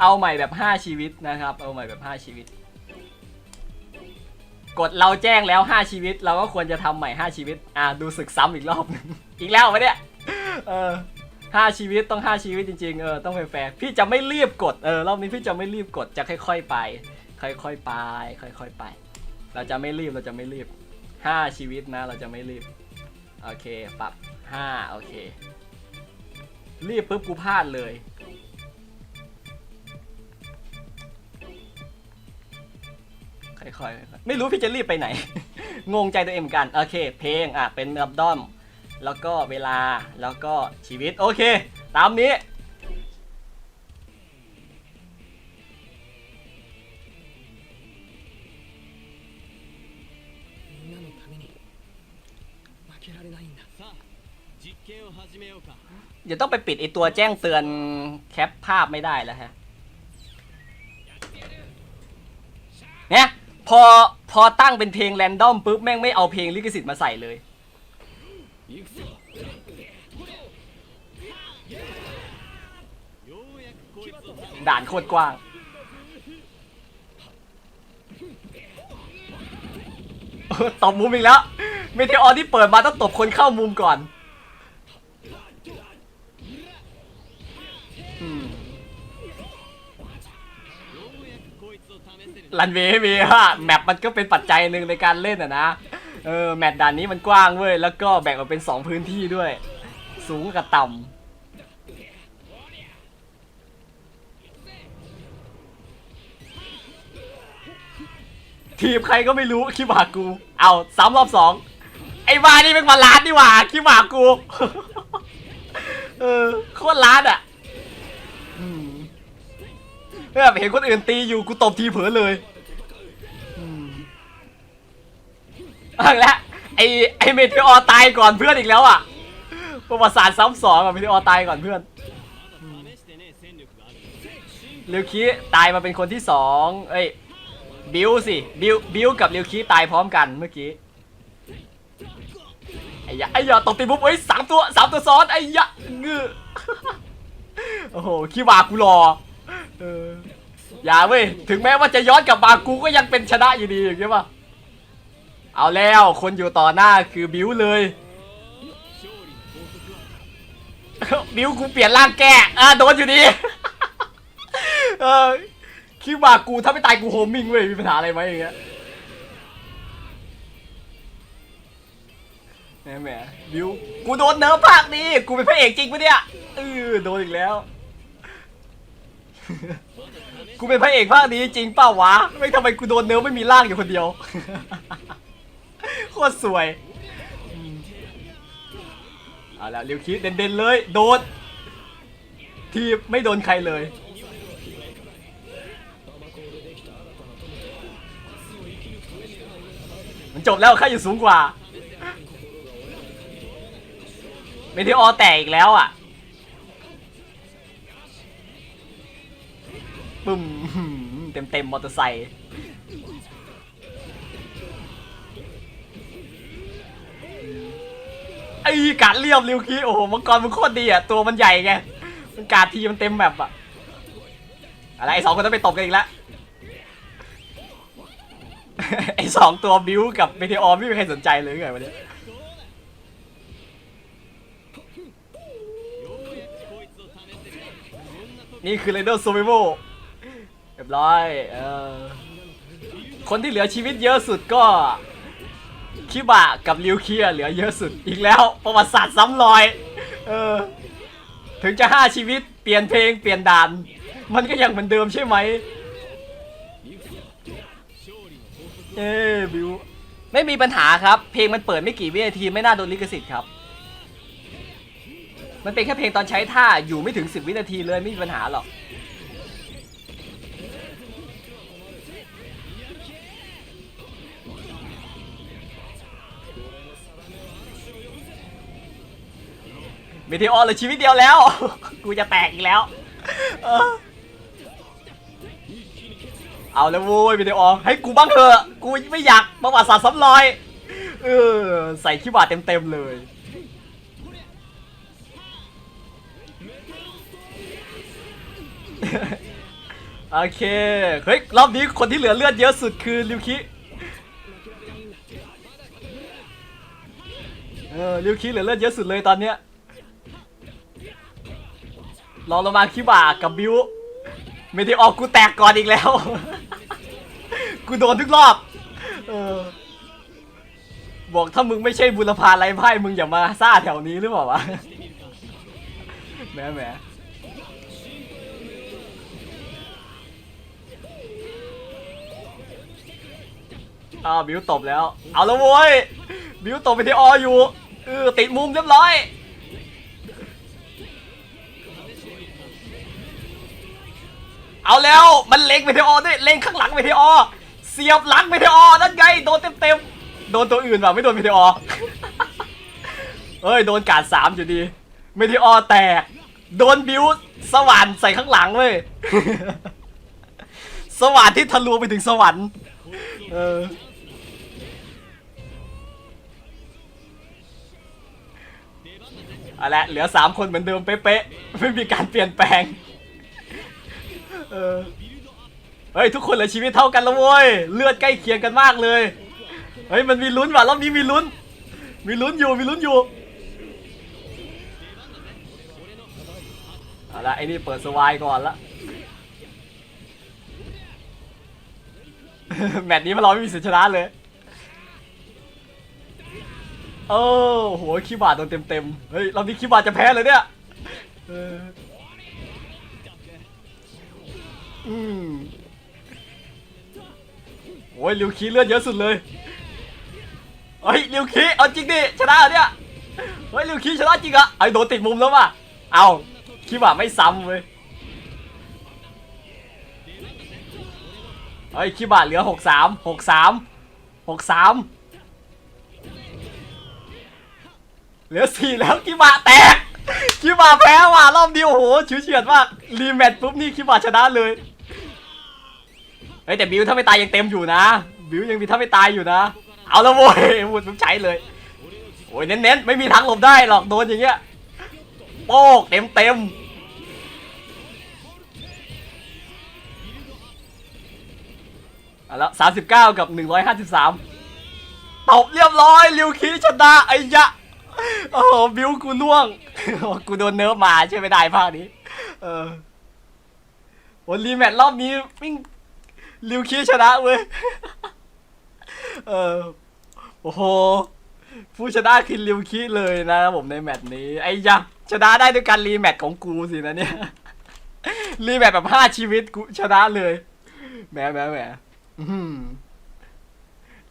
เอาใหม่แบบ 5 ชีวิตนะครับ เอาใหม่แบบ 5 ชีวิต กดเราแจ้งแล้ว 5 ชีวิต เราก็ควรจะทำใหม่ 5 ชีวิต อ่าดูศึกซ้ำอีกรอบหนึงอีกแล้ววะเนี่ยเออห้าชีวิตต้องห้าชีวิตจริงๆเออต้องแฟร์พี่จะไม่รีบกดเออรอบนี้พี่จะไม่รีบกดจะค่อย ๆไป ค่อยๆไป ค่อย ๆไป เราจะไม่รีบเราจะไม่รีบห้าชีวิตนะ เราจะไม่รีบโอเคปรับห้าโอเค รีบปุ๊บกูพลาดเลย ค่อยไม่รู้พี่จะรีบไปไหน งงใจตัวเองเหมือนกัน โอเค เพลง อะ เป็นรับดอม แล้วก็เวลา แล้วก็ชีวิต โอเค ตามนี้ เดี๋ยวต้องไปปิดไอตัวแจ้งเตือนแคปภาพไม่ได้แล้วฮะ พอพอตั้งเป็นเพลงแรนดอมปุ๊บแม่งไม่เอาเพลงลิขสิทธิ์มาใส่เลย ด่านโคตรกว้าง ตบมุมอีกแล้ว เมเทออที่เปิดมาต้องตบคนเข้ามุมก่อน รันเวย์มีฮะแมปมันก็เป็นปัจจัยหนึ่งในการเล่นอะนะเออแมปด่านนี้มันกว้างเว้ยแล้วก็แบ่งออกเป็น 2 พื้นที่ด้วย สูงกับต่ำทีมใครก็ไม่รู้คิดว่ากู เอาสามรอบสองไอ้บ้านี่เป็นมาล้านนี่หว่าคิดว่ากู เออโคตรล้านอะ แบบเห็นคนอื่นตีอยู่กูตบทีเผลอเลยอังแล้วไอ้ไอ้เมทิออตายก่อนเพื่อนอีกแล้วอะประวัติศาสตร์ซ้ำสองอะเมทิออตายก่อนเพื่อนเลียวคีตายมาเป็นคนที่สองเอ้ยบิวสิบิวบิวกับเลียวคีตายพร้อมกันเมื่อกี้ไอ้ยะไอ้ยะตบตีปุ๊บเอ้ยสามตัวสามตัวซ้อนไอ้ยะงือโอ้โหขี้วากูรอ อย่าเว้ยถึงแม้ว่าจะย้อนกลับมากูก็ยังเป็นชนะอยู่ดีอย่างเงี้ยป่ะเอาแล้วคนอยู่ต่อหน้าคือบิวเลยบิวกูเปลี่ยนร่างแกอะโดนอยู่ดีเออคิดว่ากูถ้าไม่ตายกูโฮมมิงเว้ยมีปัญหาอะไรไหมอย่างเงี้ยแหมบิวกูโดนเนื้อภาคนี้กูเป็นพระเอกจริงปะเนี่ยเออโดนอีกแล้ว กูเป็นพระเอกภาคนี้จริงเปล่าวะ ไม่ทำไมกูโดนเนิร์ฟไม่มีร่างอยู่คนเดียว โคตรสวยเอาละเรียวคิดเด่นๆเลย โดนทีไม่โดนใครเลย มันจบแล้วข้าอยู่สูงกว่าเมทีออแตกอีกแล้วอะ ปึ้มเต็มเต็มมอเตอร์ไซค์ไอ้กาดเรียบริวคีโอ้โหมังกรมันโคตรดีอะตัวมันใหญ่ไงมันกาดทีมันเต็มแบบอะอะไรไอ้สองคนต้องไปตบกันอีกแล้วไอ้สองตัวบิวกับเมทิออมไม่มีใครสนใจเลยไงวันนี้นี่คือเรเดอร์ซูเวโว เรียบร้อยเออคนที่เหลือชีวิตเยอะสุดก็คิบะกับลิวเคียเหลือเยอะสุดอีกแล้วประวัติศาสตร์ซ้ำรอยเออถึงจะห้าชีวิตเปลี่ยนเพลงเปลี่ยนด่าน มันก็ยังเหมือนเดิมใช่ไหมเอ้บิวไม่มีปัญหาครับ เพลงมันเปิดไม่กี่วินาทีไม่น่าโดนลิขสิทธิ์ครับ มันเป็นแค่เพลงตอนใช้ท่าอยู่ไม่ถึง 10 วินาทีเลยไม่มีปัญหาหรอก เมทีออเหลยชีวิตเดียวแล้ว กูจะแตกอีกแล้ว เออเอาแล้วโว้ยเมทีออให้กูบ้างเถอะ กูไม่อยากประวัติศาสตร์ซ้ำรอย เออ ใส่ขี้บาดเต็มๆเลย โอเค เฮ้ย รอบนี้คนที่เหลือเลือดเยอะสุดคือริวคิเออริวคิเหลือเลือดเยอะสุดเลยตอนเนี้ย รองลงมาคิบากับบิวไม่ได้ออกกูแตกก่อนอีกแล้ว กูโดนทุกรอบ เออ บอกถ้ามึงไม่ใช่บุรพาไรไพ่มึงอย่ามาซ่าแถวนี้หรือเปล่าวะแหมแหมอ้าวบิวตบแล้ว เอาแล้วโว้ย บิวตบไปที่ออยู่เออติดมุมเรียบร้อย เอาแล้วมันเล็งไปที่อด้วยเล็งข้างหลังไปที่อเสียบหลังไปที่อนั่นไงโดนเต็มๆโดนตัวอื่นว่ะไม่โดนไปที่อเอ้ยโดนกาดสามอยู่ดีเมทีออแตกโดนบิวสว่านใส่ข้างหลังเว้ยสว่านที่ทะลุไปถึงสวรรค์เออเอาละเหลือสามคนเหมือนเดิมเป๊ะๆไม่มีการเปลี่ยนแปลง เออเฮ้ยทุกคนเหลือชีวิตเท่ากันแล้วเว้ยเลือดใกล้เคียงกันมากเลยเฮ้ยมันมีลุ้นว่ะรอบนี้มีลุ้น มีลุ้นอยู่มีลุ้นอยู่เอาละไอ้นี่เปิดสวายก่อนละแมตช์นี้พวกเราไม่มีสิทธิ์ชนะเลยโอ้โหคีย์บาร์ดโดนเต็มๆเฮ้ยรอบนี้คีย์บาดจะแพ้เลยเนี่ย อืมโอ้ยลิวคีเลือดเยอะสุดเลยเฮ้ยลิวคีเอาจริงดิชนะเนี่ยเฮ้ยลิวคีชนะจริงอะไอโดนติดมุมแล้วว่ะเอาคิดว่าไม่ซ้ำเว้ยเฮ้ยคิดว่าเหลือหกสามหกสามหกสามเหลือสี่แล้วคิดว่าแตกคิดว่าแพ้ว่ะรอบเดียวโอ้โหชิวเฉียดมากรีแมตช์ปุ๊บนี่คิดว่าชนะเลย เฮ้ยแต่บิวถ้าไม่ตายยังเต็มอยู่นะ บิวยังมีถ้าไม่ตายอยู่นะ เอาละโว้ยหมุดมึงใช้เลยโอ้ยเน้นๆ ไม่มีทางหลบได้หรอกโดนอย่างเงี้ยโป๊กเต็มเต็มเอาละสามสิบเก้ากับหนึ่งร้อยห้าสิบสามตบเรียบร้อยริวคีชนะไอ้ยะโอ้โหบิวกูล่วงกูโดนเนิร์ฟมาใช่วยไม่ได้ภาคนี้ เออโอ้รีแมตรอบนี้มิ่ง ริวคีชนะเว้ย เออ โอ้โห ผู้ชนะคือริวคิเลยนะผมในแมตช์นี้ ไอ้ยักชนะได้ด้วยการรีแมตช์ของกูสินะเนี่ย รีแมตช์แบบห้าชีวิตกูชนะเลย แหมแหมแหม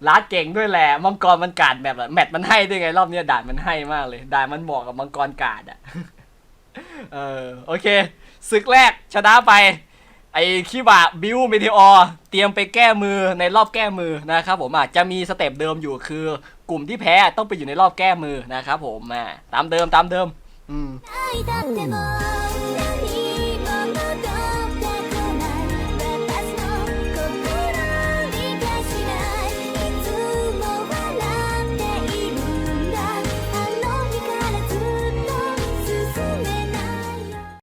ลาดเก่งด้วยแหละ มังกรมันกาดแบบแมตช์มันให้ด้วยไงรอบเนี้ยด่านมันให้มากเลย ด่านมันเหมาะกับมังกรกาดอะ เออ โอเคศึกแรกชนะไป ไอ้คิบะบิวเมเทออเตรียมไปแก้มือในรอบแก้มือนะครับผมอาจจะมีสเต็ปเดิมอยู่คือกลุ่มที่แพ้ต้องไปอยู่ในรอบแก้มือนะครับผมอ่าตามเดิมตามเดิมอืม